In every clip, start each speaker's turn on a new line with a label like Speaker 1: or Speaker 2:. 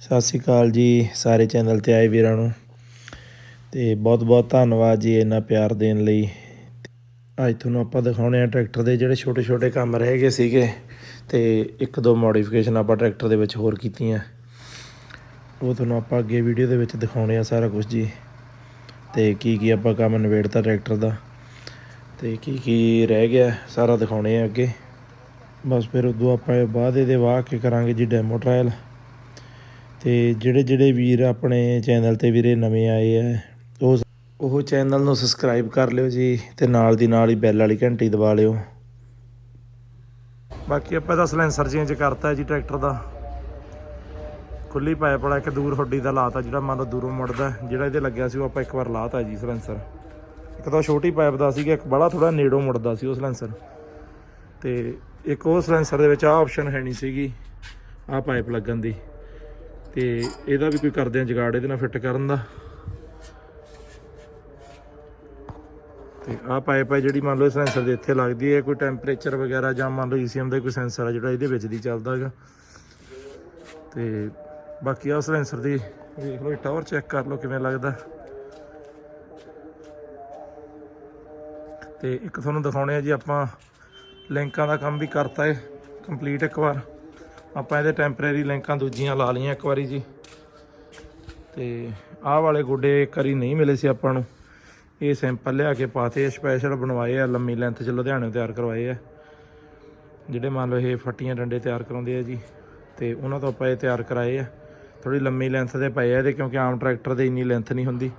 Speaker 1: ਸਤਿ ਸ਼੍ਰੀ ਅਕਾਲ ਜੀ ਸਾਰੇ ਚੈਨਲ ਤੇ ਆਏ ਵੀਰਾਂ ਨੂੰ। ਤੇ ਬਹੁਤ ਬਹੁਤ ਧੰਨਵਾਦ ਜੀ ਇੰਨਾ ਪਿਆਰ ਦੇਣ ਲਈ। ਅੱਜ ਤੁਹਾਨੂੰ ਆਪਾਂ ਦਿਖਾਉਣੇ ਆ ਟਰੈਕਟਰ ਦੇ ਜਿਹੜੇ ਛੋਟੇ ਛੋਟੇ ਕੰਮ ਰਹਿ ਗਏ ਸੀਗੇ ਤੇ ਇੱਕ ਦੋ ਮੋਡੀਫਿਕੇਸ਼ਨ ਆਪਾਂ ਟਰੈਕਟਰ ਦੇ ਵਿੱਚ ਹੋਰ ਕੀਤੀਆਂ। ਉਹ ਤੁਹਾਨੂੰ ਆਪਾਂ ਅੱਗੇ ਵੀਡੀਓ ਦੇ ਵਿੱਚ ਦਿਖਾਉਣੇ ਆ ਸਾਰਾ ਕੁਝ ਜੀ। ਤੇ ਕੀ ਕੀ ਆਪਾਂ ਕੰਮ ਨਿਬੇੜਤਾ ਟਰੈਕਟਰ ਦਾ। ਤੇ ਕੀ ਕੀ ਰਹਿ ਗਿਆ ਸਾਰਾ ਦਿਖਾਉਣੇ ਆ ਅੱਗੇ। ਬਸ ਫਿਰ ਉਦੋਂ ਆਪਾਂ ਇਹ ਬਾਅਦ ਇਹਦੇ ਵਾਹ ਕੇ ਕਰਾਂਗੇ ਜੀ ਡੈਮੋ ਟਰਾਇਲ। ਅਤੇ ਜਿਹੜੇ ਜਿਹੜੇ ਵੀਰ ਆਪਣੇ ਚੈਨਲ ਤੇ ਵੀਰੇ ਨਵੇਂ ਆਏ ਹੈ ਉਹ ਉਹ ਚੈਨਲ ਨੂੰ ਸਬਸਕ੍ਰਾਈਬ ਕਰ ਲਿਓ ਜੀ ਤੇ ਨਾਲ ਦੀ ਨਾਲ ਹੀ ਬੈਲ ਵਾਲੀ ਘੰਟੀ ਦਬਾ ਲਿਓ। ਬਾਕੀ ਆਪਾਂ ਤਾਂ ਸਲੈਂਸਰ ਚੇਂਜ ਕਰਤਾ ਜੀ ਟਰੈਕਟਰ ਦਾ। ਖੁੱਲੀ ਪਾਈਪ ਵਾਲਾ, ਇੱਕ ਦੂਰ ਹੱਡੀ ਦਾ ਲਾਤਾ ਜਿਹੜਾ ਮੰਨ ਲਓ ਦੂਰੋਂ ਮੁੜਦਾ, ਜਿਹੜਾ ਇਹਦੇ ਲੱਗਿਆ ਸੀ ਉਹ ਆਪਾਂ ਇੱਕ ਵਾਰ ਲਾਤਾ ਜੀ ਸਲੈਂਸਰ। ਇੱਕ ਤਾਂ ਛੋਟੀ ਪਾਈਪ ਦਾ ਸੀਗਾ, ਇੱਕ ਬੜਾ ਥੋੜਾ ਨੇੜੋਂ ਮੁੜਦਾ ਸੀ ਉਹ ਸਲੈਂਸਰ। ਤੇ ਇੱਕ ਉਹ ਸਲੈਂਸਰ ਦੇ ਵਿੱਚ ਆਹ ਆਪਸ਼ਨ ਹੈ ਨਹੀਂ ਸੀਗੀ, ਆਹ ਪਾਈਪ ਲੱਗਣ ਦੀ। ਤੇ ਇਹਦਾ ਵੀ ਕੋਈ ਕਰਦੇ ਆ ਜਗਾੜ, ਇਹਦੇ ਨਾਲ ਫਿੱਟ ਕਰਨ ਦਾ। ਤੇ ਆਹ ਪਾਈਪ ਹੈ ਜਿਹੜੀ ਮੰਨ ਲਓ ਸੈਂਸਰ ਦੇ ਇੱਥੇ ਲੱਗਦੀ ਹੈ ਕੋਈ ਟੈਂਪਰੇਚਰ ਵਗੈਰਾ ਜਾਂ ਮੰਨ ਲਓ ਈਸੀਐਮ ਦਾ ਕੋਈ ਸੈਂਸਰ ਹੈ ਜਿਹੜਾ ਇਹਦੇ ਵਿੱਚ ਦੀ ਚੱਲਦਾ ਹੈਗਾ। ਤੇ ਬਾਕੀ ਆਹ ਸੈਂਸਰ ਦੀ ਵੇਖ ਲਓ ਟਾਵਰ ਚੈੱਕ ਕਰ ਲਓ ਕਿਵੇਂ ਲੱਗਦਾ। ਤੇ ਇੱਕ ਤੁਹਾਨੂੰ ਦਿਖਾਉਣੇ ਆ ਜੀ ਆਪਾਂ, ਲਿੰਕਾਂ ਦਾ ਕੰਮ ਵੀ ਕਰਤਾ ਹੈ ਕੰਪਲੀਟ ਇੱਕ ਵਾਰ। ਆਪਾਂ ਇਹਦੇ ਟੈਂਪਰੇਰੀ ਲਿੰਕਾਂ ਦੂਜੀਆਂ ਲਾ ਲਈਆਂ ਇੱਕ ਵਾਰੀ ਜੀ। ਤੇ ਆਹ ਵਾਲੇ ਗੋਡੇ ਕਰੀ ਨਹੀਂ ਮਿਲੇ ਸੀ ਆਪਾਂ ਨੂੰ। ਇਹ ਸੈਂਪਲ ਲਿਆ ਕੇ ਪਾਤੇ ਸਪੈਸ਼ਲ ਬਣਵਾਏ ਆ, ਲੰਮੀ ਲੈਂਥ ਚ ਲੁਧਿਆਣੇ ਤਿਆਰ ਕਰਵਾਏ ਆ। ਜਿਹੜੇ ਮੰਨ ਲਓ ਇਹ ਫੱਟੀਆਂ ਡੰਡੇ ਤਿਆਰ ਕਰਾਉਂਦੇ ਆ ਜੀ, ਤੇ ਉਹਨਾਂ ਤੋਂ ਆਪਾਂ ਇਹ ਤਿਆਰ ਕਰਾਏ ਆ। ਥੋੜੀ ਲੰਮੀ ਲੈਂਥ ਦੇ ਪਏ ਆ ਇਹਦੇ, ਕਿਉਂਕਿ ਆਮ ਟਰੈਕਟਰ ਦੇ ਇੰਨੀ ਲੈਂਥ ਨਹੀਂ ਹੁੰਦੀ।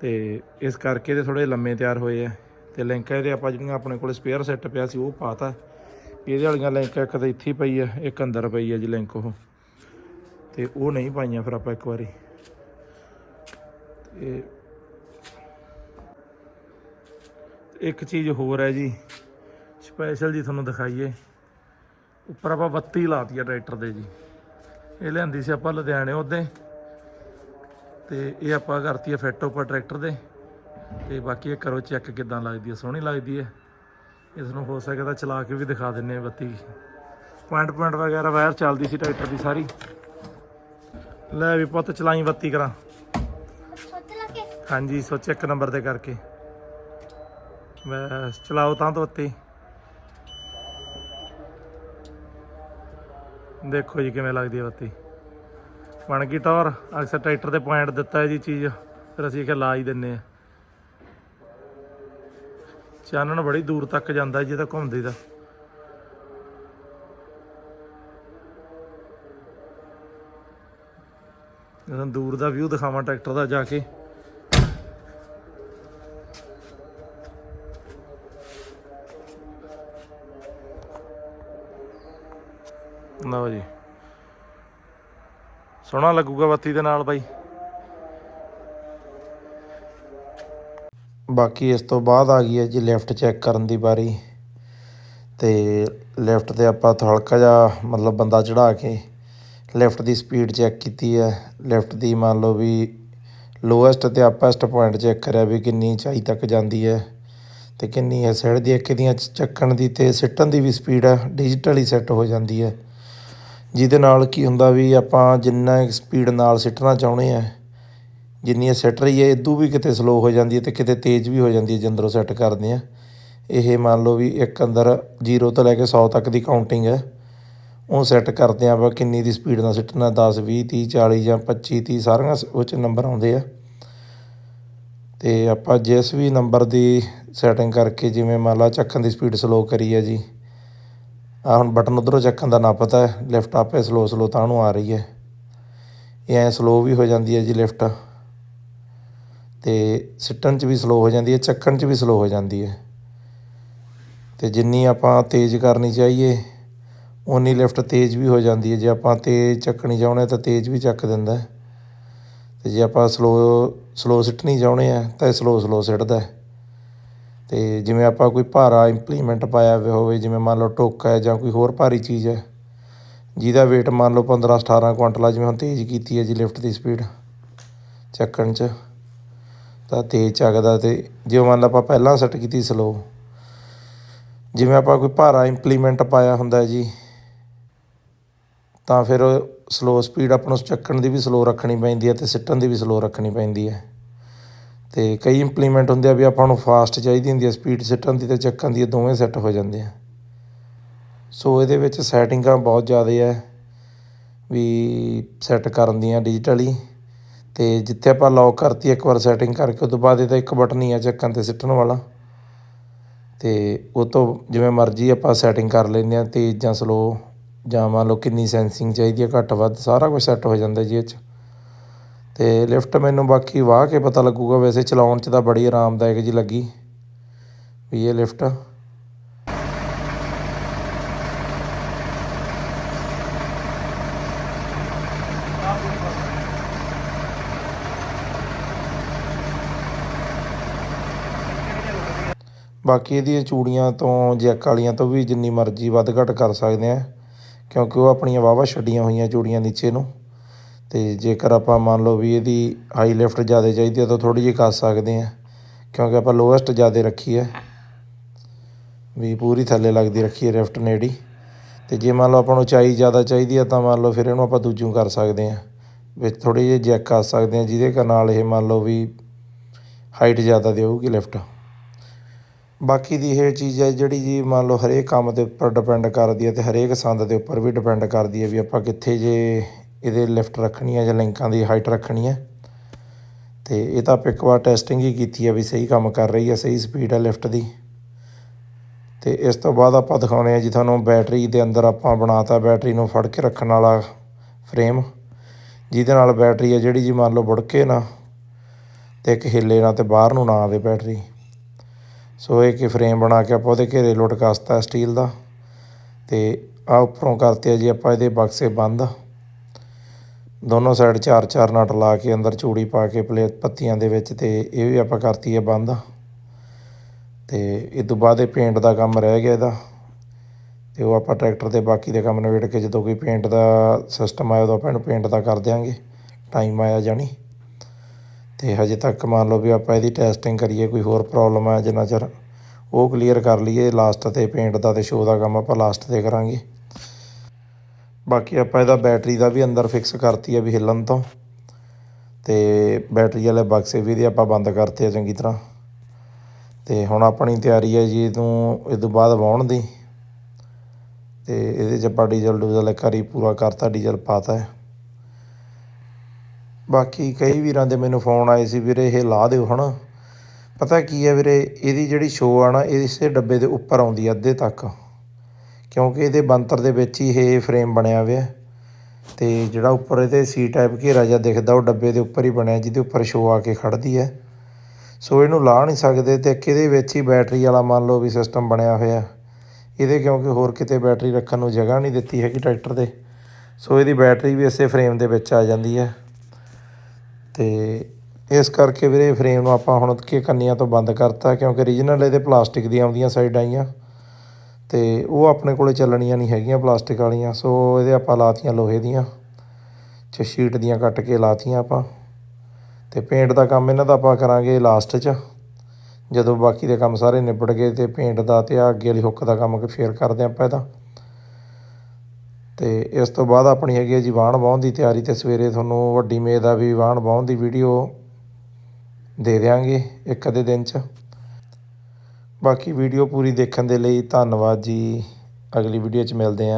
Speaker 1: ਤੇ ਇਸ ਕਰਕੇ ਇਹਦੇ ਥੋੜੇ ਲੰਮੇ ਤਿਆਰ ਹੋਏ ਆ। ਤੇ ਲਿੰਕਾਂ ਇਹਦੇ ਆਪਾਂ ਜਿਹੜੀਆਂ ਆਪਣੇ ਕੋਲ ਸਪੇਅਰ ਸੈੱਟ ਪਿਆ ਸੀ, ਉਹ ਪਾਤਾ। ਇਹਦੇ ਵਾਲੀਆਂ ਲਿੰਕ ਇੱਕ ਤਾਂ ਇੱਥੇ ਹੀ ਪਈ ਆ, ਇੱਕ ਅੰਦਰ ਪਈ ਆ ਜੀ ਲਿੰਕ ਉਹ। ਤੇ ਉਹ ਨਹੀਂ ਪਾਈਆਂ ਫਿਰ ਆਪਾਂ ਇੱਕ ਵਾਰੀ। ਤੇ ਇੱਕ ਚੀਜ਼ ਹੋਰ ਹੈ ਜੀ ਸਪੈਸ਼ਲ ਜੀ ਤੁਹਾਨੂੰ ਦਿਖਾਈਏ। ਉੱਪਰ ਆਪਾਂ ਬੱਤੀ ਲਾਤੀ ਆ ਟਰੈਕਟਰ ਦੇ ਜੀ। ਇਹ ਲਿਆਂਦੀ ਸੀ ਆਪਾਂ ਲੁਧਿਆਣੇ ਉਹਦੇ। ਤੇ ਇਹ ਆਪਾਂ ਕਰਤੀ ਆ ਫਿੱਟ ਉੱਪਰ ਟਰੈਕਟਰ ਦੇ। ਤੇ ਬਾਕੀ ਇਹ ਕਰੋ ਚੈੱਕ ਕਿਦਾਂ ਲੱਗਦੀ ਹੈ ਸੋਹਣੀ ਲੱਗਦੀ ਹੈ ਇਸ ਨੂੰ ਹੋ ਸਕਦਾ ਚਲਾ ਕੇ ਵੀ ਦਿਖਾ ਦਿੰਨੇ ਆ ਬੱਤੀ। ਪੁਆਇੰਟ ਪੁਆਇੰਟ ਵਗੈਰਾ ਵਾਇਰ ਚੱਲਦੀ ਸੀ ਟਰੈਕਟਰ ਦੀ ਸਾਰੀ। ਲੈ ਵੀ ਪੁੱਤ ਚਲਾਈ ਬੱਤੀ ਕਰਾਂ। ਹਾਂਜੀ ਸੋਚ ਇੱਕ ਨੰਬਰ ਤੇ ਕਰਕੇ। ਬਸ ਚਲਾਓ ਤਾਂ ਤੋਂ ਬੱਤੀ। ਦੇਖੋ ਜੀ ਕਿਵੇਂ ਲੱਗਦੀ ਹੈ ਬੱਤੀ। ਬਣ ਗਈ ਟਾਵਰ ਅਕਸਰ ਟਰੈਕਟਰ ਤੇ ਪੁਆਇੰਟ ਦਿੱਤਾ ਹੈ ਜੀ ਚੀਜ਼। ਫਿਰ ਅਸੀਂ ਕਿ ਲਾ ਹੀ ਦਿੰਨੇ ਆ ਚਾਨਣ ਬੜੀ ਦੂਰ ਤੱਕ ਜਾਂਦਾ ਜੇ ਤਾਂ ਘੁੰਮਦੀ ਦਾ। ਜਦੋਂ ਦੂਰ ਦਾ ਵਿਊ ਦਿਖਾਵਾਂ ਟਰੈਕਟਰ ਦਾ ਜਾ ਕੇ। ਲਓ ਜੀ। ਸੋਹਣਾ ਲੱਗੂਗਾ ਬੱਤੀ ਦੇ ਨਾਲ ਬਾਈ। ਬਾਕੀ ਇਸ ਤੋਂ ਬਾਅਦ ਆ ਗਈ ਹੈ ਜੀ ਲੈਫਟ ਚੈੱਕ ਕਰਨ ਦੀ ਵਾਰੀ। ਤੇ ਲੈਫਟ ਤੇ ਆਪਾਂ ਹਲਕਾ ਜਿਹਾ ਮਤਲਬ ਬੰਦਾ ਚੜਾ ਕੇ ਲੈਫਟ ਦੀ ਸਪੀਡ ਚੈੱਕ ਕੀਤੀ ਹੈ। ਲੈਫਟ ਦੀ ਮੰਨ ਲਓ ਵੀ ਲੋਐਸਟ ਤੇ ਅਪੈਸਟ ਪੁਆਇੰਟ ਚੈੱਕ ਕਰਿਆ ਵੀ ਕਿੰਨੀ ਚਾਈ ਤੱਕ ਜਾਂਦੀ ਹੈ ਤੇ ਕਿੰਨੀ ਹੈ। ਸਾਈਡ ਦੀ ਇੱਕ ਦੀਆਂ ਚੱਕਣ ਦੀ ਤੇ ਸਿੱਟਣ ਦੀ ਵੀ ਸਪੀਡ ਹੈ ਡਿਜੀਟਲੀ ਸੈੱਟ ਹੋ ਜਾਂਦੀ ਹੈ। ਜਿਹਦੇ ਨਾਲ ਕੀ ਹੁੰਦਾ ਵੀ ਆਪਾਂ ਜਿੰਨਾ ਸਪੀਡ ਨਾਲ ਸਿੱਟਣਾ ਚਾਹੁੰਦੇ ਆ ਜਿੰਨੀ ਇਹ ਸੈੱਟ ਰਹੀ ਹੈ ਇਦੋਂ ਵੀ ਕਿਤੇ ਸਲੋ ਹੋ ਜਾਂਦੀ ਹੈ ਅਤੇ ਕਿਤੇ ਤੇਜ਼ ਵੀ ਹੋ ਜਾਂਦੀ ਹੈ ਜੇ ਅੰਦਰੋਂ ਸੈੱਟ ਕਰਦੇ ਹਾਂ। ਇਹ ਮੰਨ ਲਓ ਵੀ ਇੱਕ ਅੰਦਰ ਜ਼ੀਰੋ ਤੋਂ ਲੈ ਕੇ 100 ਤੱਕ ਦੀ ਕਾਊਂਟਿੰਗ ਹੈ। ਉਹ ਸੈੱਟ ਕਰਦੇ ਆ ਆਪਾਂ, ਕਿੰਨੀ ਦੀ ਸਪੀਡ ਨਾਲ ਸਿੱਟਣਾ 10 20 30 40 ਜਾਂ 25 30 ਸਾਰੀਆਂ ਸ- ਉਹ 'ਚ ਨੰਬਰ ਆਉਂਦੇ ਆ। ਤੇ ਆਪਾਂ ਜਿਸ ਵੀ ਨੰਬਰ ਦੀ ਸੈਟਿੰਗ ਕਰਕੇ ਜਿਵੇਂ ਮੰਨ ਲਾ ਚੱਕਣ ਦੀ ਸਪੀਡ ਸਲੋ ਕਰੀ ਹੈ ਜੀ। ਆ ਹੁਣ ਬਟਨ ਉਧਰੋਂ ਚੱਕਣ ਦਾ ਨਾ ਪਤਾ ਹੈ ਲਿਫਟ ਆਪੇ ਸਲੋ ਸਲੋ ਤਾਂ ਨੂੰ ਆ ਰਹੀ ਹੈ। ਇਹ ਐ ਸਲੋ ਵੀ ਹੋ ਜਾਂਦੀ ਹੈ ਜੀ ਲਿਫਟ ਅਤੇ ਸਿੱਟਣ 'ਚ ਵੀ ਸਲੋਅ ਹੋ ਜਾਂਦੀ ਹੈ, ਚੱਕਣ 'ਚ ਵੀ ਸਲੋਅ ਹੋ ਜਾਂਦੀ ਹੈ। ਅਤੇ ਜਿੰਨੀ ਆਪਾਂ ਤੇਜ਼ ਕਰਨੀ ਚਾਹੀਏ ਉਨੀ ਲਿਫਟ ਤੇਜ਼ ਵੀ ਹੋ ਜਾਂਦੀ ਹੈ। ਜੇ ਆਪਾਂ ਤੇਜ਼ ਚੱਕਣੀ ਚਾਹੁੰਦੇ ਤਾਂ ਤੇਜ਼ ਵੀ ਚੱਕ ਦਿੰਦਾ ਅਤੇ ਜੇ ਆਪਾਂ ਸਲੋਅ ਸਲੋਅ ਸਿੱਟਣੀ ਚਾਹੁੰਦੇ ਹਾਂ ਤਾਂ ਇਹ ਸਲੋਅ ਸਲੋਅ ਸਿੱਟਦਾ ਅਤੇ ਜਿਵੇਂ ਆਪਾਂ ਕੋਈ ਭਾਰਾ ਇੰਪਲੀਮੈਂਟ ਪਾਇਆ ਹੋਵੇ, ਜਿਵੇਂ ਮੰਨ ਲਓ ਟੋਕਾ ਹੈ ਜਾਂ ਕੋਈ ਹੋਰ ਭਾਰੀ ਚੀਜ਼ ਹੈ, ਜਿਹਦਾ weight ਮੰਨ ਲਓ 15 18 ਕੁਇੰਟਲ ਆ ਜਿਵੇਂ ਹੁਣ ਤੇਜ਼ ਕੀਤੀ ਹੈ ਜੀ ਲਿਫਟ ਦੀ ਸਪੀਡ ਚੱਕਣ 'ਚ। ਤਾਂ ਤੇਜ਼ ਚੱਕਦਾ ਤੇ ਜੇ ਮੰਨ ਲਓ ਆਪਾਂ ਪਹਿਲਾਂ ਸੈੱਟ ਕੀਤੀ ਸਲੋ ਜਿਵੇਂ ਆਪਾਂ ਕੋਈ ਭਾਰਾ ਇੰਪਲੀਮੈਂਟ ਪਾਇਆ ਹੁੰਦਾ ਜੀ, ਤਾਂ ਫਿਰ ਸਲੋ ਸਪੀਡ ਆਪਾਂ ਨੂੰ ਚੱਕਣ ਦੀ ਵੀ ਸਲੋ ਰੱਖਣੀ ਪੈਂਦੀ ਹੈ ਤੇ ਸਿੱਟਣ ਦੀ ਵੀ ਸਲੋ ਰੱਖਣੀ ਪੈਂਦੀ ਹੈ। ਤੇ ਕਈ ਇੰਪਲੀਮੈਂਟ ਹੁੰਦੇ ਆ ਵੀ ਆਪਾਂ ਨੂੰ ਫਾਸਟ ਚਾਹੀਦੀ ਹੁੰਦੀ ਹੈ ਸਪੀਡ ਸਿੱਟਣ ਦੀ ਤੇ ਚੱਕਣ ਦੀ ਦੋਵੇਂ ਸੈੱਟ ਹੋ ਜਾਂਦੇ ਆ। ਸੋ ਇਹਦੇ ਵਿੱਚ ਸੈਟਿੰਗਾਂ ਬਹੁਤ ਜ਼ਿਆਦਾ ਹੈ ਵੀ ਸੈੱਟ ਕਰਨ ਦੀਆਂ ਡਿਜੀਟਲੀ ਤੇ ਜਿੱਥੇ ਆਪਾਂ ਲੌਕ ਕਰਤੀ, ਇੱਕ ਵਾਰ ਸੈਟਿੰਗ ਕਰਕੇ, ਉਹ ਤੋਂ ਬਾਅਦ ਇਹਦਾ ਇੱਕ ਬਟਨ ਹੀ ਆ ਚੱਕਣ ਤੇ ਸਿੱਟਣ ਵਾਲਾ। ਤੇ ਉਹ ਤੋਂ ਜਿਵੇਂ ਮਰਜ਼ੀ ਆਪਾਂ ਸੈਟਿੰਗ ਕਰ ਲੈਂਦੇ ਆ ਤੇਜ਼ ਜਾਂ ਸਲੋ ਜਾਂ ਮੰਨ ਲਓ ਕਿੰਨੀ ਸੈਂਸਿੰਗ ਚਾਹੀਦੀ ਹੈ, ਘੱਟ ਵੱਧ, ਸਾਰਾ ਕੁਝ ਸੈੱਟ ਹੋ ਜਾਂਦਾ ਜੀ ਇਹ 'ਚ। ਤੇ ਲਿਫਟ ਮੈਨੂੰ ਬਾਕੀ ਵਾਹ ਕੇ ਪਤਾ ਲੱਗੂਗਾ, ਵੈਸੇ ਚਲਾਉਣ 'ਚ ਤਾਂ ਬੜੀ ਆਰਾਮਦਾਇਕ ਜੀ ਲੱਗੀ ਵੀ ਇਹ ਲਿਫਟ ਬਾਕੀ ਇਹਦੀਆਂ ਚੂੜੀਆਂ ਤੋਂ, ਜੈਕ ਵਾਲੀਆਂ ਤੋਂ ਵੀ ਜਿੰਨੀ ਮਰਜ਼ੀ ਵੱਧ ਘੱਟ ਕਰ ਸਕਦੇ ਆ ਕਿਉਂਕਿ ਉਹ ਆਪਣੀਆਂ ਵਾਵਾ ਛੱਡੀਆਂ ਹੋਈਆਂ ਚੂੜੀਆਂ ਨੀਚੇ ਨੂੰ। ਤੇ ਜੇਕਰ ਆਪਾਂ ਮੰਨ ਲਓ ਵੀ ਇਹਦੀ ਹਾਈ ਲਿਫਟ ਜ਼ਿਆਦਾ ਚਾਹੀਦੀ ਹੈ ਤਾਂ ਥੋੜੀ ਜਿਹੀ ਕਰ ਸਕਦੇ ਆ ਕਿਉਂਕਿ ਆਪਾਂ ਲੋਐਸਟ ਜ਼ਿਆਦਾ ਰੱਖੀ ਹੈ। ਵੀ ਪੂਰੀ ਥੱਲੇ ਲੱਗਦੀ ਰੱਖੀ ਹੈ ਲਿਫਟ ਨੇੜੀ। ਤੇ ਜੇ ਮੰਨ ਲਓ ਆਪਾਂ ਨੂੰ ਉਚਾਈ ਜ਼ਿਆਦਾ ਚਾਹੀਦੀ ਹੈ ਤਾਂ ਮੰਨ ਲਓ ਫਿਰ ਇਹਨੂੰ ਆਪਾਂ ਦੂਜੂ ਕਰ ਸਕਦੇ ਆ ਵਿੱਚ ਥੋੜੇ ਜਿਹੇ ਜੈਕ ਕਰ ਸਕਦੇ ਆ ਜਿਹਦੇ ਕਰ ਨਾਲ ਇਹ ਮੰਨ ਲਓ ਵੀ ਹਾਈਟ ਜ਼ਿਆਦਾ ਦੇਊਗੀ ਲਿਫਟ ਬਾਕੀ ਦੀ ਇਹ ਚੀਜ਼ ਹੈ, ਜਿਹੜੀ ਜੀ ਮੰਨ ਲਓ ਹਰੇਕ ਕੰਮ ਦੇ ਉੱਪਰ ਡਿਪੈਂਡ ਕਰਦੀ ਹੈ ਤੇ ਹਰੇਕ ਸੰਦ ਦੇ ਉੱਪਰ ਵੀ ਡਿਪੈਂਡ ਕਰਦੀ ਹੈ ਵੀ ਆਪਾਂ ਕਿੱਥੇ ਜੇ ਇਹਦੇ ਲਿਫਟ ਰੱਖਣੀ ਹੈ ਜਾਂ ਲਿੰਕਾਂ ਦੀ ਹਾਈਟ ਰੱਖਣੀ ਹੈ। ਤੇ ਇਹ ਤਾਂ ਆਪਾਂ ਇੱਕ ਵਾਰ ਟੈਸਟਿੰਗ ਹੀ ਕੀਤੀ ਹੈ ਵੀ ਸਹੀ ਕੰਮ ਕਰ ਰਹੀ ਹੈ, ਸਹੀ ਸਪੀਡ ਹੈ ਲਿਫਟ ਦੀ। ਤੇ ਇਸ ਤੋਂ ਬਾਅਦ ਆਪਾਂ ਦਿਖਾਉਣੇ ਆ ਜੀ, ਤੁਹਾਨੂੰ ਬੈਟਰੀ ਦੇ ਅੰਦਰ ਆਪਾਂ ਬਣਾਤਾ ਬੈਟਰੀ ਨੂੰ ਫੜ ਕੇ ਰੱਖਣ ਵਾਲਾ ਫਰੇਮ ਜਿਹਦੇ ਨਾਲ ਬੈਟਰੀ ਹੈ ਜਿਹੜੀ ਜੀ ਮੰਨ ਲਓ ਬੁੜਕੇ ਨਾ ਤੇ ਇੱਕ ਹਿੱਲੇ ਨਾ ਤੇ ਬਾਹਰ ਨੂੰ ਨਾ ਆਵੇ ਬੈਟਰੀ ਸੋ ਇਹ ਕਿ ਫਰੇਮ ਬਣਾ ਕੇ ਆਪਾਂ ਉਹਦੇ ਘੇਰੇ ਲੁੱਟ ਸਟੀਲ ਦਾ। ਤੇ ਆ ਉੱਪਰੋਂ ਕਰਤੇ ਆ ਜੀ ਆਪਾਂ ਇਹਦੇ ਬਕਸੇ ਬੰਦ। ਦੋਨੋਂ ਸਾਈਡ ਚਾਰ ਚਾਰ ਨਟ ਲਾ ਕੇ ਅੰਦਰ ਚੂੜੀ ਪਾ ਕੇ ਪਲੇ ਪੱਤੀਆਂ ਦੇ ਵਿੱਚ ਤੇ ਇਹ ਵੀ ਆਪਾਂ ਕਰਤੀ ਹੈ ਬੰਦ। ਤੇ ਇਹ ਤੋਂ ਬਾਅਦ ਇਹ ਪੇਂਟ ਦਾ ਕੰਮ ਰਹਿ ਗਿਆ ਇਹਦਾ। ਤੇ ਉਹ ਆਪਾਂ ਟਰੈਕਟਰ ਦੇ ਬਾਕੀ ਦੇ ਕੰਮ ਨਿਬੇੜ ਕੇ ਜਦੋਂ ਕੋਈ ਪੇਂਟ ਦਾ ਸਿਸਟਮ ਆਇਆ ਉਦੋਂ ਆਪਾਂ ਇਹਨੂੰ ਪੇਂਟ ਦਾ ਕਰ ਦਿਆਂਗੇ। ਟਾਈਮ ਆਇਆ ਜਾਣੀ। ਤੇ ਹਜੇ ਤੱਕ ਮੰਨ ਲਓ ਵੀ ਆਪਾਂ ਇਹਦੀ ਟੈਸਟਿੰਗ ਕਰੀਏ, ਕੋਈ ਹੋਰ ਪ੍ਰੋਬਲਮ ਆ ਜਿੰਨਾ ਚਿਰ ਉਹ ਕਲੀਅਰ ਕਰ ਲਈਏ ਲਾਸਟ ਤੇ ਪੇਂਟ ਦਾ ਤੇ ਸ਼ੋ ਦਾ ਕੰਮ ਆਪਾਂ ਲਾਸਟ ਤੇ ਕਰਾਂਗੇ। ਬਾਕੀ ਆਪਾਂ ਇਹਦਾ ਬੈਟਰੀ ਦਾ ਵੀ ਅੰਦਰ ਫਿਕਸ ਕਰਤੀ ਹੈ ਵੀ ਹਿੱਲਣ ਤੋਂ। ਤੇ ਬੈਟਰੀ ਵਾਲੇ ਬਕਸੇ ਵੀ ਇਹਦੇ ਆਪਾਂ ਬੰਦ ਕਰਤੇ ਆ ਚੰਗੀ ਤਰ੍ਹਾਂ। ਤੇ ਹੁਣ ਆਪਣੀ ਤਿਆਰੀ ਹੈ ਜੀ ਤੋਂ ਇਹ ਤੋਂ ਬਾਅਦ ਵਾਹੁਣ ਦੀ। ਤੇ ਇਹਦੇ 'ਚ ਆਪਾਂ ਡੀਜ਼ਲ ਡੂਜ਼ਲ ਇੱਕ ਵਾਰੀ ਪੂਰਾ ਕਰਤਾ ਡੀਜ਼ਲ ਪਾਤਾ ਹੈ। ਬਾਕੀ ਕਈ ਵੀਰਾਂ ਦੇ ਮੈਨੂੰ ਫੋਨ ਆਏ ਸੀ ਵੀਰੇ, ਇਹ ਲਾ ਦਿਓ ਹਨਾ। ਪਤਾ ਕੀ ਹੈ ਵੀਰੇ, ਇਹਦੀ ਜਿਹੜੀ ਸ਼ੋ ਆ ਨਾ, ਇਹ ਇਸੇ ਡੱਬੇ ਦੇ ਉੱਪਰ ਆਉਂਦੀ ਅੱਧੇ ਤੱਕ। ਕਿਉਂਕਿ ਇਹਦੇ ਬੰਤਰ ਦੇ ਵਿੱਚ ਹੀ ਇਹ ਫਰੇਮ ਬਣਿਆ ਹੋਇਆ। ਤੇ ਜਿਹੜਾ ਉੱਪਰ ਇਹਦੇ ਸੀ ਟਾਈਪ ਘੇਰਾ ਜਿਹਾ ਦਿਖਦਾ, ਉਹ ਡੱਬੇ ਦੇ ਉੱਪਰ ਹੀ ਬਣਿਆ, ਜਿਹਦੇ ਉੱਪਰ ਸ਼ੋ ਆ ਕੇ ਖੜਦੀ ਹੈ ਸੋ ਇਹਨੂੰ ਲਾ ਨਹੀਂ ਸਕਦੇ ਤੇ ਇੱਕ ਇਹਦੇ ਵਿੱਚ ਹੀ ਬੈਟਰੀ ਵਾਲਾ ਮੰਨ ਲਓ ਵੀ ਸਿਸਟਮ ਬਣਿਆ ਹੋਇਆ। ਇਹਦੇ ਕਿਉਂਕਿ ਹੋਰ ਕਿਤੇ ਬੈਟਰੀ ਰੱਖਣ ਨੂੰ ਜਗ੍ਹਾ ਨਹੀਂ ਦਿੱਤੀ ਹੈਗੀ ਟਰੈਕਟਰ ਦੇ ਸੋ ਇਹਦੀ ਬੈਟਰੀ ਵੀ ਇਸੇ ਫਰੇਮ ਦੇ ਵਿੱਚ ਆ ਜਾਂਦੀ ਹੈ ਤੇ ਇਸ ਕਰਕੇ ਵੀਰੇ ਫਰੇਮ ਨੂੰ ਆਪਾਂ ਹੁਣ ਕਿ ਕੰਨੀਆਂ ਤੋਂ ਬੰਦ ਕਰਤਾ, ਕਿਉਂਕਿ ਓਰੀਜਨਲ ਇਹਦੇ ਪਲਾਸਟਿਕ ਦੀਆਂ ਆਉਂਦੀਆਂ ਸਾਈਡਾਂ ਆਈਆਂ। ਤੇ ਉਹ ਆਪਣੇ ਕੋਲੇ ਚੱਲਣੀਆਂ ਨਹੀਂ ਹੈਗੀਆਂ ਪਲਾਸਟਿਕ ਵਾਲੀਆਂ, ਸੋ ਇਹਦੇ ਆਪਾਂ ਲਾਤੀਆਂ ਲੋਹੇ ਦੀਆਂ। ਚ ਸ਼ੀਟ ਦੀਆਂ ਕੱਟ ਕੇ ਲਾਤੀਆਂ ਆਪਾਂ। ਤੇ ਪੇਂਟ ਦਾ ਕੰਮ ਇਹਨਾਂ ਦਾ ਆਪਾਂ ਕਰਾਂਗੇ ਲਾਸਟ 'ਚ। ਜਦੋਂ ਬਾਕੀ ਦੇ ਕੰਮ ਸਾਰੇ ਨਿਬੜ ਗਏ ਤੇ ਪੇਂਟ ਦਾ ਤੇ ਆ ਅੱਗੇ ਵਾਲੀ ਹੁੱਕ ਦਾ ਕੰਮ ਫੇਰ ਕਰਦੇ ਆਪਾਂ ਇਹਦਾ। ਤੇ ਇਸ ਤੋਂ ਬਾਅਦ ਆਪਣੀ ਹੈਗੀ ਹੈ ਜੀ ਵਾਹਣ ਵਾਹੁਣ ਦੀ ਤਿਆਰੀ ਤੇ ਸਵੇਰੇ ਤੁਹਾਨੂੰ ਵੱਡੀ ਮੇਦ ਦਾ ਵੀ ਵਾਹਣ ਵਾਹੁਣ ਦੀ ਵੀਡੀਓ ਦੇ ਦਿਆਂਗੇ ਇੱਕ ਅੱਧੇ ਦਿਨ 'ਚ। ਬਾਕੀ ਵੀਡੀਓ ਪੂਰੀ ਦੇਖਣ ਦੇ ਲਈ ਧੰਨਵਾਦ ਜੀ। ਅਗਲੀ ਵੀਡੀਓ 'ਚ ਮਿਲਦੇ ਹਾਂ।